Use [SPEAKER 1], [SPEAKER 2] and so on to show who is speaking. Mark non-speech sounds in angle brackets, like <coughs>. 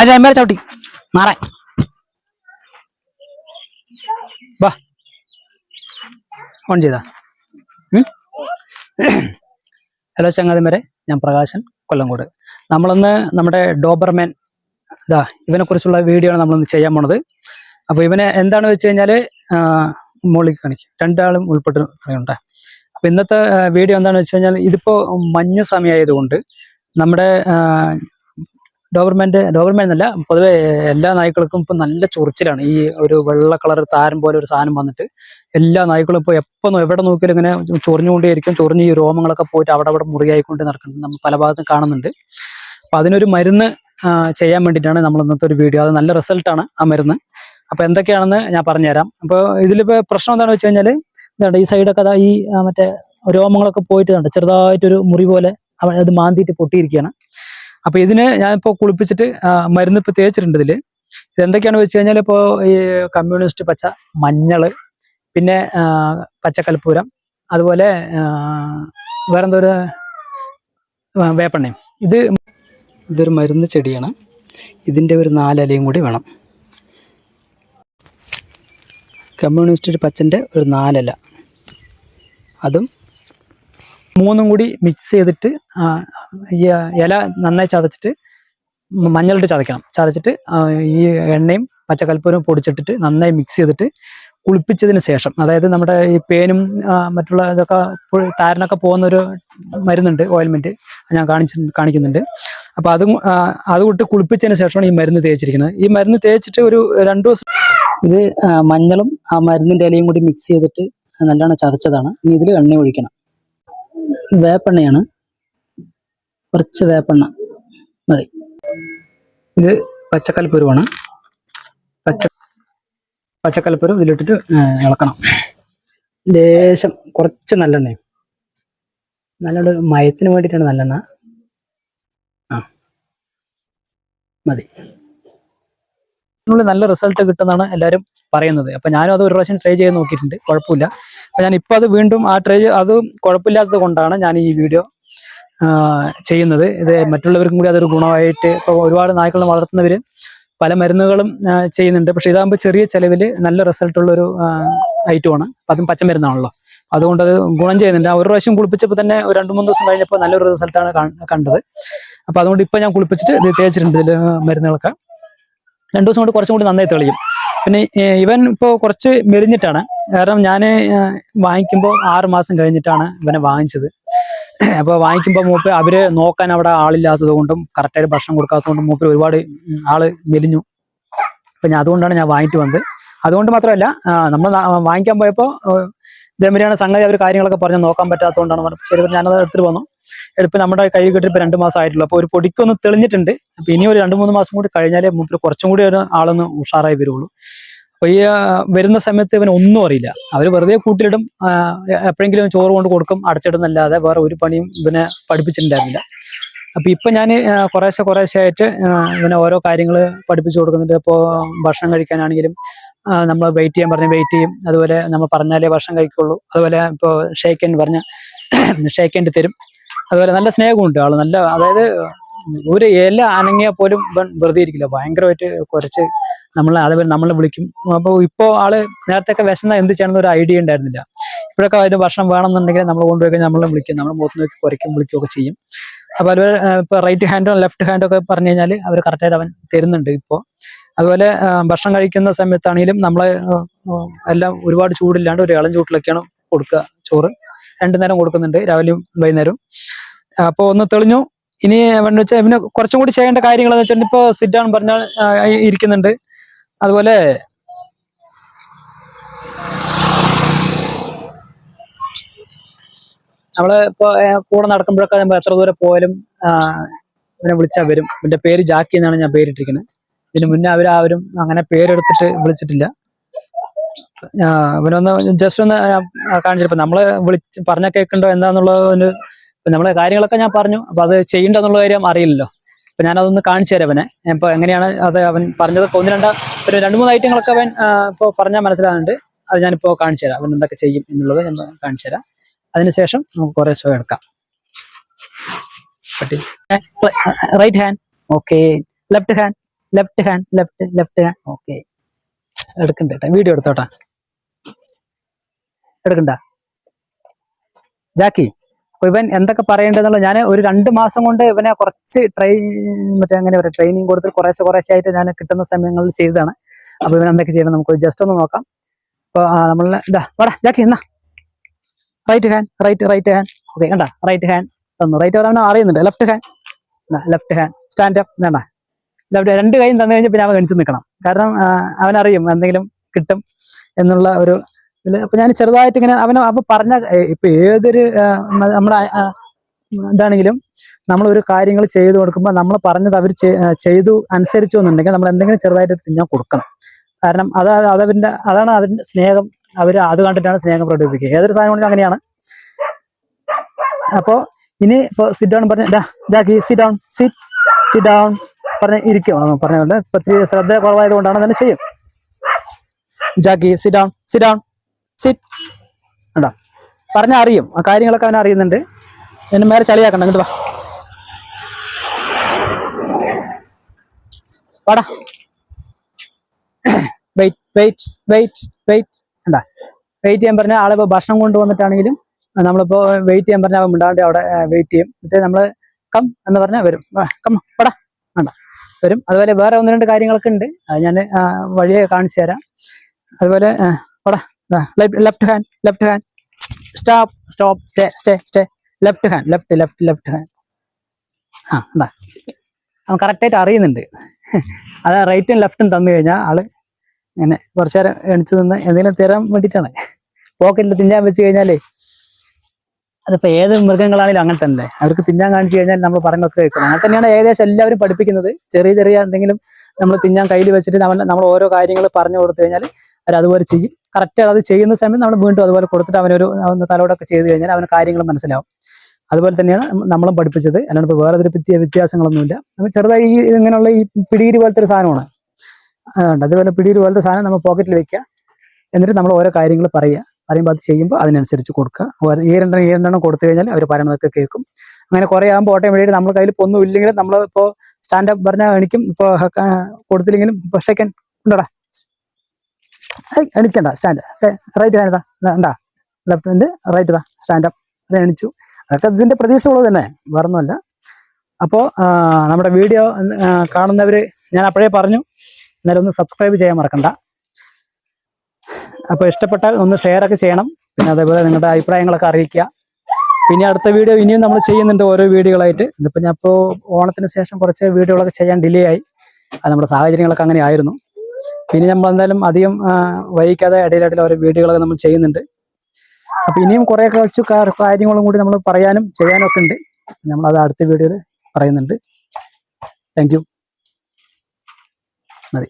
[SPEAKER 1] അത് അമ്മേരെ ചവിട്ടി. മാറാൻ. വാ. ഓൺ ചെയ്താ. ഹലോ ചങ്ങാതിമാരെ. ഞാൻ പ്രകാശൻ കൊല്ലംകോട്. നമ്മളൊന്ന് നമ്മുടെ ഡോബർമാൻ ഇതാ ഇവനെ കുറിച്ചുള്ള വീഡിയോ ആണ് നമ്മളൊന്ന് ചെയ്യാൻ പോണത്. അപ്പൊ ഇവനെ എന്താണെന്ന് വെച്ച് കഴിഞ്ഞാൽ മോളിൽ കാണിക്കും. രണ്ടാളും ഉൾപ്പെട്ട് പറയുന്നുണ്ട് അപ്പൊ ഇന്നത്തെ വീഡിയോ എന്താണെന്ന് വെച്ച് കഴിഞ്ഞാൽ ഇതിപ്പോ മഞ്ഞ സമയമായതുകൊണ്ട് നമ്മുടെ ഡോബർമാന്റെ ഡോബർമാൻ എന്നല്ല പൊതുവെ എല്ലാ നായ്ക്കൾക്കും ഇപ്പം നല്ല ചൊറിച്ചിലാണ്. ഈ ഒരു വെള്ള കളർ താരം പോലെ ഒരു സാധനം വന്നിട്ട് എല്ലാ നായ്ക്കളും ഇപ്പോൾ എപ്പോൾ എവിടെ നോക്കിയാലും ഇങ്ങനെ ചൊറിഞ്ഞുകൊണ്ടേയിരിക്കും. ചൊറിഞ്ഞ് ഈ രോമങ്ങളൊക്കെ പോയിട്ട് അവിടെ അവിടെ മുറിയായിക്കൊണ്ട് നടക്കുന്നത് നമ്മൾ പല ഭാഗത്തും കാണുന്നുണ്ട്. അപ്പം അതിനൊരു മരുന്ന് ചെയ്യാൻ വേണ്ടിയിട്ടാണ് നമ്മൾ ഇന്നത്തെ ഒരു വീഡിയോ. അത് നല്ല റിസൾട്ടാണ് ആ മരുന്ന്. അപ്പോൾ എന്തൊക്കെയാണെന്ന് ഞാൻ പറഞ്ഞുതരാം. അപ്പോൾ ഇതിലിപ്പോൾ പ്രശ്നം എന്താണെന്ന് വെച്ച് കഴിഞ്ഞാൽ എന്താണ് ഈ സൈഡൊക്കെ അതാ ഈ മറ്റേ രോമങ്ങളൊക്കെ പോയിട്ട് ചെറുതായിട്ടൊരു മുറി പോലെ അത് മാന്തിയിട്ട് പൊട്ടിയിരിക്കുകയാണ്. അപ്പൊ ഇതിന് ഞാനിപ്പോ കുളിപ്പിച്ചിട്ട് മരുന്ന് ഇപ്പൊ തേച്ചിട്ടുണ്ട് ഇതിൽ. ഇത് എന്തൊക്കെയാണെന്ന് വെച്ച് കഴിഞ്ഞാൽ ഇപ്പോൾ ഈ കമ്മ്യൂണിസ്റ്റ് പച്ച മഞ്ഞൾ പിന്നെ പച്ചക്കൽപ്പൂരം അതുപോലെ വേറെന്തോ ഒരു വേപ്പെണ്ണയും. ഇത് ഇതൊരു മരുന്ന് ചെടിയാണ്. ഇതിന്റെ ഒരു നാലലയും കൂടി വേണം. കമ്മ്യൂണിസ്റ്റ് പച്ചന്റെ ഒരു നാലല. അതും മൂന്നും കൂടി മിക്സ് ചെയ്തിട്ട് ഇല നന്നായി ചതച്ചിട്ട് മഞ്ഞളിട്ട് ചതയ്ക്കണം. ചതച്ചിട്ട് ഈ എണ്ണയും പച്ചക്കൽപ്പൂരും പൊടിച്ചിട്ടിട്ട് നന്നായി മിക്സ് ചെയ്തിട്ട് കുളിപ്പിച്ചതിന് ശേഷം അതായത് നമ്മുടെ ഈ പേനും മറ്റുള്ള ഇതൊക്കെ താരനൊക്കെ പോകുന്ന ഒരു മരുന്നുണ്ട് ഓയിൽമെന്റ് ഞാൻ കാണിച്ചു കാണിക്കുന്നുണ്ട്. അപ്പൊ അതും അതുകൊണ്ട് കുളിപ്പിച്ചതിന് ശേഷമാണ് ഈ മരുന്ന് തേച്ചിരിക്കുന്നത്. ഈ മരുന്ന് തേച്ചിട്ട് ഒരു രണ്ടു ദിവസം ഇത് മഞ്ഞളും ആ മരുന്നിന്റെ ഇലയും കൂടി മിക്സ് ചെയ്തിട്ട് നല്ലോണം ചതച്ചതാണ്. ഇനി ഇതിൽ എണ്ണ ഒഴിക്കണം. വേപ്പെണ്ണയാണ്. കുറച്ച് വേപ്പെണ്ണ മതി. ഇത് പച്ചക്കൽപ്പുരുവാണ്. പച്ച പച്ചക്കൽപ്പുരം ഇതിലിട്ടിട്ട് ഇളക്കണം. ലേശം കുറച്ച് നല്ലെണ്ണയും. നല്ലൊരു മയത്തിന് വേണ്ടിയിട്ടാണ് നല്ലെണ്ണ. ആ. മതി. നല്ല റിസൾട്ട് കിട്ടുന്നതാണ് എല്ലാവരും. പറയുന്നത്. അപ്പൊ ഞാനും അത് ഒരു പ്രാവശ്യം ട്രൈ ചെയ്ത് നോക്കിയിട്ടുണ്ട്. കുഴപ്പമില്ല. അപ്പൊ ഞാൻ ഇപ്പൊ അത് വീണ്ടും ആ ട്രൈ അത് കുഴപ്പമില്ലാത്തത് കൊണ്ടാണ് ഞാൻ ഈ വീഡിയോ ചെയ്യുന്നത്. ഇത് മറ്റുള്ളവർക്കും കൂടി അതൊരു ഗുണമായിട്ട് ഇപ്പൊ ഒരുപാട് നായ്ക്കളെ വളർത്തുന്നവര് പല മരുന്നുകളും ചെയ്യുന്നുണ്ട്. പക്ഷെ ഇതാകുമ്പോൾ ചെറിയ ചെലവിൽ നല്ല റിസൾട്ട് ഉള്ള ഒരു ഐറ്റമാണ് അതും പച്ചമരുന്നാണല്ലോ. അതുകൊണ്ട് അത് ഗുണം ചെയ്യുന്നുണ്ട്. ആ ഒരു പ്രാവശ്യം കുളിപ്പിച്ചപ്പോൾ തന്നെ ഒരു രണ്ട് മൂന്ന് ദിവസം കഴിഞ്ഞപ്പോൾ നല്ലൊരു റിസൾട്ടാണ് കണ്ടത്. അപ്പൊ അതുകൊണ്ട് ഇപ്പൊ ഞാൻ കുളിപ്പിച്ചിട്ട് ഇത് തേച്ചിട്ടുണ്ട് ഇതിൽ മരുന്നുകളൊക്കെ. രണ്ടു ദിവസം കൊണ്ട് കുറച്ചും കൂടി നന്നായി തെളിയും. പിന്നെ ഇവൻ ഇപ്പോൾ കുറച്ച് മെലിഞ്ഞിട്ടാണ്. കാരണം ഞാൻ വാങ്ങിക്കുമ്പോൾ ആറ് മാസം കഴിഞ്ഞിട്ടാണ് ഇവനെ വാങ്ങിച്ചത്. അപ്പോൾ വാങ്ങിക്കുമ്പോൾ മൂപ്പ് അവർ നോക്കാൻ അവിടെ ആളില്ലാത്തത് കൊണ്ടും കറക്റ്റായിട്ട് ഭക്ഷണം കൊടുക്കാത്തത് കൊണ്ടും മൂപ്പര് ഒരുപാട് ആൾ മെലിഞ്ഞു. അപ്പം ഞാൻ അതുകൊണ്ടാണ് ഞാൻ വാങ്ങിട്ട് വന്നത്. അതുകൊണ്ട് മാത്രമല്ല നമ്മൾ വാങ്ങിക്കാൻ പോയപ്പോൾ ഇതേമാതിരിയാണ് സംഗതി അവർ കാര്യങ്ങളൊക്കെ പറഞ്ഞ് നോക്കാൻ പറ്റാത്തതുകൊണ്ടാണ് പറഞ്ഞത്. ശരി ഞാനത് എടുത്തിട്ട് വന്നു. എടുപ്പ് നമ്മുടെ കൈ കിട്ടി ഇപ്പോൾ രണ്ട് മാസം ആയിട്ടുള്ളൂ അപ്പോൾ ഒരു പൊടിക്കൊന്ന് തെളിഞ്ഞിട്ടുണ്ട്. അപ്പോൾ ഇനി ഒരു രണ്ട് മൂന്ന് മാസം കൂടി കഴിഞ്ഞാലേ മൂപ്പര് കുറച്ചും കൂടി ഒരു ആളൊന്ന് ഉഷാറായി വരുള്ളൂ അപ്പോൾ ഈ വരുന്ന സമയത്ത് ഇവന് ഒന്നും അറിയില്ല. അവർ വെറുതെ കൂട്ടിലിടും എപ്പോഴെങ്കിലും ചോറ് കൊണ്ട് കൊടുക്കും അടച്ചിടുന്നല്ലാതെ വേറെ ഒരു പണിയും ഇവനെ പഠിപ്പിച്ചിട്ടുണ്ടായിരുന്നില്ല. അപ്പൊ ഇപ്പൊ ഞാൻ കുറേശ്ശെ കുറേശ്ശെ ആയിട്ട് ഇവനെ ഓരോ കാര്യങ്ങൾ പഠിപ്പിച്ചു കൊടുക്കുന്നുണ്ട്. ഇപ്പോൾ ഭക്ഷണം കഴിക്കാനാണെങ്കിലും നമ്മൾ വെയിറ്റ് ചെയ്യാൻ പറഞ്ഞ് വെയിറ്റ് ചെയ്യും. അതുപോലെ നമ്മൾ പറഞ്ഞാലേ ഭക്ഷണം കഴിക്കുള്ളൂ. അതുപോലെ ഇപ്പോൾ ഷേക്കൻ പറഞ്ഞ <coughs> ഷേക്കന്റെ തരും. അതുപോലെ നല്ല സ്നേഹമുണ്ട് ആൾ നല്ല അതായത് ഒരു ഇല അനങ്ങിയാൽ പോലും വെറുതെ ഇരിക്കില്ല. ഭയങ്കരമായിട്ട് കുറച്ച് നമ്മൾ അതേപോലെ നമ്മൾ വിളിക്കും. അപ്പോൾ ഇപ്പോൾ ആൾ നേരത്തെ വിശന്ന എന്ത് ചെയ്യണമെന്ന് ഒരു ഐഡിയ ഉണ്ടായിരുന്നില്ല. ഇപ്പോഴൊക്കെ അതിന് ഭക്ഷണം വേണമെന്നുണ്ടെങ്കിൽ നമ്മൾ കൊണ്ടുപോയി നമ്മളെ വിളിക്കും. നമ്മൾ മുഖത്ത് നോക്കി കുറയ്ക്കും വിളിക്കുകയൊക്കെ ചെയ്യും. അപ്പോൾ അതുപോലെ ഇപ്പോൾ ഇപ്പൊ റൈറ്റ് ഹാൻഡോ ലെഫ്റ്റ് ഹാൻഡോ ഒക്കെ പറഞ്ഞു കഴിഞ്ഞാൽ അവർ കറക്റ്റായിട്ട് അവൻ തരുന്നുണ്ട് ഇപ്പോൾ അതുപോലെ ഭക്ഷണം കഴിക്കുന്ന സമയത്താണെങ്കിലും നമ്മളെ എല്ലാം ഒരുപാട് ചൂടില്ലാണ്ട് ഒരു ഇളം ചൂട്ടിലൊക്കെയാണ് കൊടുക്കുക ചോറ്. രണ്ടു നേരം കൊടുക്കുന്നുണ്ട് രാവിലെയും വൈകുന്നേരവും. അപ്പോൾ ഒന്ന് തെളിഞ്ഞു. ഇനി എന്ന് വെച്ചാൽ പിന്നെ കുറച്ചും കൂടി ചെയ്യേണ്ട കാര്യങ്ങൾ എന്ന് വെച്ചിട്ടുണ്ടെങ്കിൽ ഇപ്പോൾ സിറ്റ് പറഞ്ഞാൽ ഇരിക്കുന്നുണ്ട്. അതുപോലെ നമ്മൾ ഇപ്പൊ കൂടെ നടക്കുമ്പോഴൊക്കെ നമ്മൾ എത്ര ദൂരെ പോയാലും ഇവനെ വിളിച്ചാൽ വരും. എന്റെ പേര് ജാക്കി എന്നാണ് ഞാൻ പേരിട്ടിരിക്കുന്നത്. ഇതിന് മുന്നേ അവരാരും അങ്ങനെ പേരെടുത്തിട്ട് വിളിച്ചിട്ടില്ല. ഇവനൊന്ന് ജസ്റ്റ് ഒന്ന് കാണിച്ചിട്ട് നമ്മൾ വിളിച്ച് പറഞ്ഞ കേൾക്കണ്ടോ എന്താന്നുള്ള ഒരു നമ്മളെ കാര്യങ്ങളൊക്കെ ഞാൻ പറഞ്ഞു. അപ്പൊ അത് ചെയ്യണ്ടെന്നുള്ള കാര്യം അറിയില്ലല്ലോ. അപ്പൊ ഞാൻ അതൊന്ന് കാണിച്ചു തരാം അവനെ ഇപ്പൊ എങ്ങനെയാണ് അത് അവൻ പറഞ്ഞത്. ഒന്ന് രണ്ട് ഒരു രണ്ട് മൂന്ന് ഐറ്റങ്ങളൊക്കെ അവൻ ഇപ്പൊ പറഞ്ഞാൽ മനസ്സിലാകുന്നുണ്ട് അത് ഞാനിപ്പോ കാണിച്ചു തരാം. അവൻ എന്തൊക്കെ ചെയ്യും എന്നുള്ളത് ഞാൻ കാണിച്ചു തരാം. അതിനുശേഷം നമുക്ക് കുറെ ഷോ എടുക്കാം. Right hand okay left hand left hand left left hand okay എടുക്കണ്ട വീഡിയോ എടുത്തോട്ടാ. എടുക്കണ്ട. ജാക്കി അപ്പൊ ഇവൻ എന്തൊക്കെ പറയേണ്ടതെന്നുള്ള ഞാൻ ഒരു രണ്ട് മാസം കൊണ്ട് ഇവനെ കുറച്ച് ട്രെയിൻ മറ്റേ അങ്ങനെ പറയാം ട്രെയിനിങ് കൊടുത്ത് കുറേശ്ശെ കുറേശ്ശെ ആയിട്ട് ഞാൻ കിട്ടുന്ന സമയങ്ങളിൽ ചെയ്തതാണ്. അപ്പൊ ഇവൻ എന്തൊക്കെ ചെയ്യണം നമുക്ക് ജസ്റ്റ് ഒന്ന് നോക്കാം. അപ്പൊ നമ്മൾ ഇതാ വാടാ ജാക്കി എന്നാ? Right hand right right hand okay കണ്ട? റൈറ്റ് ഹാൻഡ് തന്നു. റൈറ്റ് പറയാൻ അറിയുന്നുണ്ട്. Left hand left hand stand up വേണ്ട. ലെഫ്റ്റ് രണ്ട് കൈയും തന്നു കഴിഞ്ഞാൽ പിന്നെ അവൻ കണിച്ച് നിൽക്കണം കാരണം അവനറിയും എന്തെങ്കിലും കിട്ടും എന്നുള്ള ഒരു ഇതിൽ. അപ്പൊ ഞാൻ ചെറുതായിട്ട് ഇങ്ങനെ അവന് അപ്പൊ പറഞ്ഞ ഇപ്പൊ ഏതൊരു നമ്മുടെ എന്താണെങ്കിലും നമ്മൾ ഒരു കാര്യങ്ങൾ ചെയ്തു കൊടുക്കുമ്പോൾ നമ്മൾ പറഞ്ഞത് അവർ ചെയ്തു അനുസരിച്ചു എന്നുണ്ടെങ്കിൽ നമ്മൾ എന്തെങ്കിലും ചെറുതായിട്ട് തിന്നാൻ കൊടുക്കണം. കാരണം അത് അതവന്റെ അതാണ് അതിന്റെ സ്നേഹം. അവർ അത് കണ്ടിട്ടാണ് സ്നേഹം പ്രകടിപ്പിക്കുക. ഏതൊരു സാധനം അങ്ങനെയാണ്. അപ്പോ ഇനി ഇപ്പൊ സിറ്റ് ഡൗൺ പറഞ്ഞ "ദാ, Jackie sit down sit sit down പറഞ്ഞ് ഇരിക്കും. പറഞ്ഞുകൊണ്ട് ഇപ്പൊ ശ്രദ്ധ കുറവായത് കൊണ്ടാണ് തന്നെ ചെയ്യും. ജാക്കി സിറ്റ് ഡൗൺ സിറ്റ് ഉണ്ടോ പറഞ്ഞാൽ അറിയും. ആ കാര്യങ്ങളൊക്കെ അവൻ അറിയുന്നുണ്ട്. എന്നെ മേലെ ചളിയാക്കണ്ട. എന്നിട്ട് വാ. വാടാ. വെയിറ്റ് വെയിറ്റ് വെയിറ്റ് വെയിറ്റ് ഉണ്ടാ വെയിറ്റ് ചെയ്യാൻ പറഞ്ഞാൽ ആളിപ്പോ ഭക്ഷണം കൊണ്ടുവന്നിട്ടാണെങ്കിലും നമ്മളിപ്പോൾ നമ്മളിപ്പോ വെയിറ്റ് ചെയ്യാൻ പറഞ്ഞാൽ അവൻ മിണ്ടാണ്ട് അവിടെ വെയിറ്റ് ചെയ്യും. എന്നിട്ട് നമ്മൾ കം എന്ന് പറഞ്ഞാൽ വരും. കം വടാ. വേണ്ട വരും. അതുപോലെ വേറെ ഒന്ന് രണ്ട് കാര്യങ്ങളൊക്കെ ഉണ്ട്. ഞാൻ വഴിയെ കാണിച്ചു തരാം. അതുപോലെ left hand left hand stop stop stay stay stay left hand left left left hand ആ എന്താ അവൻ കറക്റ്റായിട്ട് അറിയുന്നുണ്ട്. അത് റൈറ്റും ലെഫ്റ്റും തന്നു കഴിഞ്ഞാൽ ആൾ ഇങ്ങനെ കുറച്ചു നേരം എണിച്ചു നിന്ന് എന്തെങ്കിലും തരാൻ വേണ്ടിയിട്ടാണ്. പോക്കറ്റിൽ തിന്നാൻ വെച്ച് കഴിഞ്ഞാലേ അതിപ്പോ ഏത് മൃഗങ്ങളാണെങ്കിലും അങ്ങനെ തന്നെ. അവർക്ക് തിന്നാൻ കാണിച്ചു കഴിഞ്ഞാൽ നമ്മൾ പറഞ്ഞൊക്കെ കേൾക്കണം. അങ്ങനെ തന്നെയാണ് ഏകദേശം എല്ലാവരും പഠിപ്പിക്കുന്നത്. ചെറിയ ചെറിയ എന്തെങ്കിലും നമ്മൾ തിന്നാൻ കയ്യിൽ വെച്ചിട്ട് നമ്മൾ ഓരോ കാര്യങ്ങൾ പറഞ്ഞു കൊടുത്തു കഴിഞ്ഞാൽ അവർ അതുപോലെ ചെയ്യും. കറക്റ്റ് അത് ചെയ്യുന്ന സമയം നമ്മൾ വീണ്ടും അതുപോലെ കൊടുത്തിട്ട് അവനൊരു ഒന്ന് തലോടൊക്കെ ചെയ്ത് കഴിഞ്ഞാൽ അവന് കാര്യങ്ങൾ മനസ്സിലാവും. അതുപോലെ തന്നെയാണ് നമ്മളും പഠിപ്പിച്ചത്. അല്ലാണ്ട് ഇപ്പൊ വേറെ വ്യത്യ വ്യത്യാസങ്ങളൊന്നുമില്ല. നമ്മൾ ചെറുതായി ഈ ഇങ്ങനെയുള്ള ഈ പിടിയിരി പോലത്തെ ഒരു സാധനമാണ്. അതുകൊണ്ട് അതുപോലെ പിടിയിരി പോലത്തെ സാധനം നമ്മൾ പോക്കറ്റിൽ വെക്കുക. എന്നിട്ട് നമ്മൾ ഓരോ കാര്യങ്ങൾ പറയുക. പറയുമ്പോൾ അത് ചെയ്യുമ്പോൾ അതിനനുസരിച്ച് കൊടുക്കുക. ഈ രണ്ടെണ്ണം ഈ രണ്ടെണ്ണം കൊടുത്തു കഴിഞ്ഞാൽ അവർ പറയുന്നതൊക്കെ കേൾക്കും. അങ്ങനെ കുറെ ആകുമ്പോൾ ഓട്ടോമാറ്റിക് നമ്മൾ കയ്യിൽ ഒന്നും ഇല്ലെങ്കിലും നമ്മൾ ഇപ്പോൾ സ്റ്റാൻഡപ്പ് പറഞ്ഞാൽ എണിക്കും. ഇപ്പോൾ കൊടുത്തില്ലെങ്കിലും ഇപ്പോൾ സെക്കൻഡ് ഉണ്ടടാ? എണിക്കണ്ട സ്റ്റാൻഡ് റൈറ്റ് ഹാൻഡ് ഉണ്ടാ ലെഫ്റ്റ് ഹാൻഡ് റൈറ്റ് ഇതാ സ്റ്റാൻഡപ്പ് അത് എണിച്ചു. അതൊക്കെ ഇതിന്റെ പ്രതീക്ഷ ഉള്ളത് തന്നെ വേറൊന്നുമല്ല. അപ്പോൾ നമ്മുടെ വീഡിയോ കാണുന്നവർ ഞാൻ അപ്പോഴേ പറഞ്ഞു. എന്നാലും ഒന്ന് സബ്സ്ക്രൈബ് ചെയ്യാൻ മറക്കണ്ട. അപ്പോൾ ഇഷ്ടപ്പെട്ടാൽ ഒന്ന് ഷെയർ ഒക്കെ ചെയ്യണം. പിന്നെ അതേപോലെ നിങ്ങളുടെ അഭിപ്രായങ്ങളൊക്കെ അറിയിക്കുക. പിന്നെ അടുത്ത വീഡിയോ ഇനിയും നമ്മൾ ചെയ്യുന്നുണ്ട് ഓരോ വീഡിയോകളായിട്ട് ഇതിപ്പോൾ ഞാൻ ഇപ്പോൾ ഓണത്തിന് ശേഷം കുറച്ച് വീഡിയോകളൊക്കെ ചെയ്യാൻ ഡിലേ ആയി. അത് നമ്മുടെ സാഹചര്യങ്ങളൊക്കെ അങ്ങനെ ആയിരുന്നു. പിന്നെ നമ്മൾ എന്തായാലും അധികം വൈകിക്കാതെ ഇടയിലിടയിൽ ഓരോ വീഡിയോകളൊക്കെ നമ്മൾ ചെയ്യുന്നുണ്ട്. അപ്പൊ ഇനിയും കുറേ കുറച്ച് കാര്യങ്ങളും കൂടി നമ്മൾ പറയാനും ചെയ്യാനും ഒക്കെ ഉണ്ട്. നമ്മൾ അത് അടുത്ത വീഡിയോയിൽ പറയുന്നുണ്ട്. താങ്ക് യു മതി.